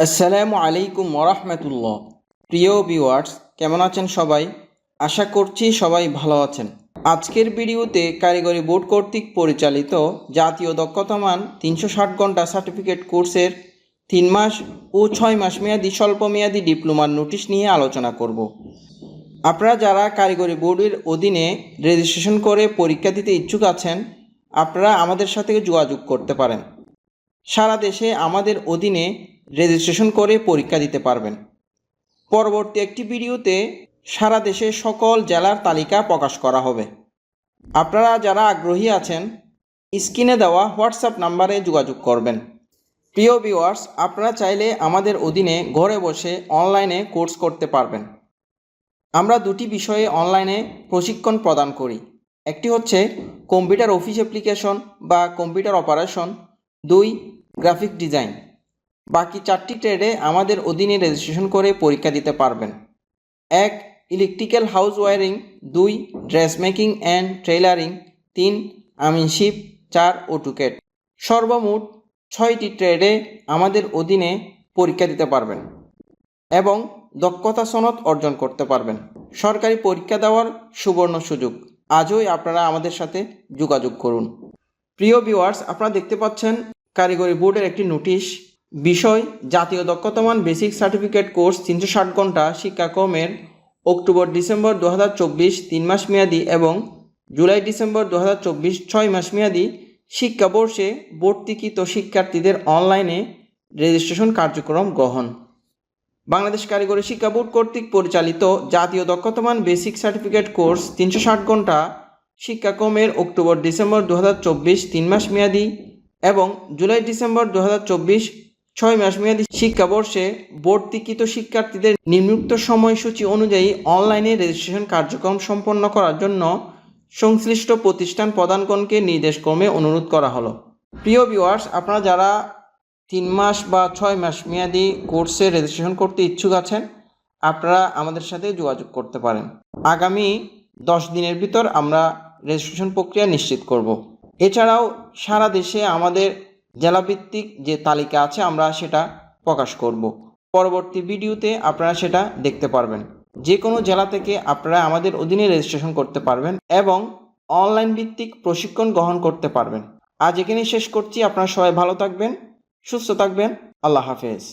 আসসালামু আলাইকুম ওরহমতুল্লাহ। প্রিয় ভিউয়ার্স, কেমন আছেন সবাই? আশা করছি সবাই ভালো আছেন। আজকের ভিডিওতে কারিগরি বোর্ড কর্তৃক পরিচালিত জাতীয় দক্ষতামান তিনশো ষাট ঘণ্টা সার্টিফিকেট কোর্সের তিন মাস ও ছয় মাস মেয়াদি, স্বল্প মেয়াদি ডিপ্লোমার নোটিশ নিয়ে আলোচনা করব। আপনারা যারা কারিগরি বোর্ডের অধীনে রেজিস্ট্রেশন করে পরীক্ষা দিতে ইচ্ছুক আছেন, আপনারা আমাদের সাথে যোগাযোগ করতে পারেন। সারা দেশে আমাদের অধীনে রেজিস্ট্রেশন করে পরীক্ষা দিতে পারবেন। পরবর্তী একটি ভিডিওতে সারা দেশে সকল জেলার তালিকা প্রকাশ করা হবে। আপনারা যারা আগ্রহী আছেন, স্ক্রিনে দেওয়া হোয়াটসঅ্যাপ নাম্বারে যোগাযোগ করবেন। প্রিয় ভিউয়ার্স, আপনারা চাইলে আমাদের অধীনে ঘরে বসে অনলাইনে কোর্স করতে পারবেন। আমরা দুটি বিষয়ে অনলাইনে প্রশিক্ষণ প্রদান করি। একটি হচ্ছে কম্পিউটার অফিস অ্যাপ্লিকেশন বা কম্পিউটার অপারেশন। দুই, গ্রাফিক ডিজাইন। বাকি চারটি ট্রেডে আমাদের অধীনে রেজিস্ট্রেশন করে পরীক্ষা দিতে পারবেন। এক ইলেকট্রিক্যাল হাউস ওয়ারিং দুই ড্রেস মেকিং অ্যান্ড ট্রেলারিং তিন আমিনশিপ চার অটুকেট সর্বমোট ছয়টি ট্রেডে আমাদের অধীনে পরীক্ষা দিতে পারবেন এবং দক্ষতা সনদ অর্জন করতে পারবেন। সরকারি পরীক্ষা দেওয়ার সুবর্ণ সুযোগ। আজই আপনারা আমাদের সাথে যোগাযোগ করুন। প্রিয় ভিউয়ার্স আপনারা দেখতে পাচ্ছেন কারিগরি বোর্ডের একটি নোটিশ। বিষয়, জাতীয় দক্ষতামান বেসিক সার্টিফিকেট কোর্স তিনশো ষাট ঘণ্টা শিক্ষাক্রমের অক্টোবর ডিসেম্বর দু হাজার চব্বিশ তিন মাস মেয়াদি এবং জুলাই ডিসেম্বর দু হাজার চব্বিশ ছয় মাস মেয়াদি শিক্ষাবর্ষে ভর্তিকৃত শিক্ষার্থীদের অনলাইনে রেজিস্ট্রেশন কার্যক্রম গ্রহণ। বাংলাদেশ কারিগরি শিক্ষা বোর্ড কর্তৃক পরিচালিত জাতীয় দক্ষতামান বেসিক সার্টিফিকেট কোর্স তিনশো ষাট ঘণ্টা শিক্ষাক্রমের অক্টোবর ডিসেম্বর দু হাজার চব্বিশ তিন মাস মেয়াদি এবং জুলাই ডিসেম্বর দু হাজার চব্বিশ ছয় মাস মেয়াদী শিক্ষাবর্ষে ভর্তিকৃত শিক্ষার্থীদের নিম্নুক্ত সময়সূচি অনুযায়ী অনলাইনে রেজিস্ট্রেশন কার্যক্রম সম্পন্ন করার জন্য সংশ্লিষ্ট প্রতিষ্ঠান প্রধানগণকে নির্দেশক্রমে অনুরোধ করা হলো। প্রিয় ভিউয়ার্স আপনারা যারা তিন মাস বা ছয় মাস মেয়াদি কোর্সে রেজিস্ট্রেশন করতে ইচ্ছুক আছেন, আপনারা আমাদের সাথে যোগাযোগ করতে পারেন। আগামী দশ দিনের ভিতর আমরা রেজিস্ট্রেশন প্রক্রিয়া নিশ্চিত করব। এছাড়াও সারা দেশে আমাদের জেলাভিত্তিক যে তালিকা আছে, আমরা সেটা প্রকাশ করব। পরবর্তী ভিডিওতে আপনারা সেটা দেখতে পারবেন। যে কোনো জেলা থেকে আপনারা আমাদের অধীনে রেজিস্ট্রেশন করতে পারবেন এবং অনলাইন ভিত্তিক প্রশিক্ষণ গ্রহণ করতে পারবেন। আজ এখানেই শেষ করছি। আপনারা সবাই ভালো থাকবেন, সুস্থ থাকবেন। আল্লাহ হাফেজ।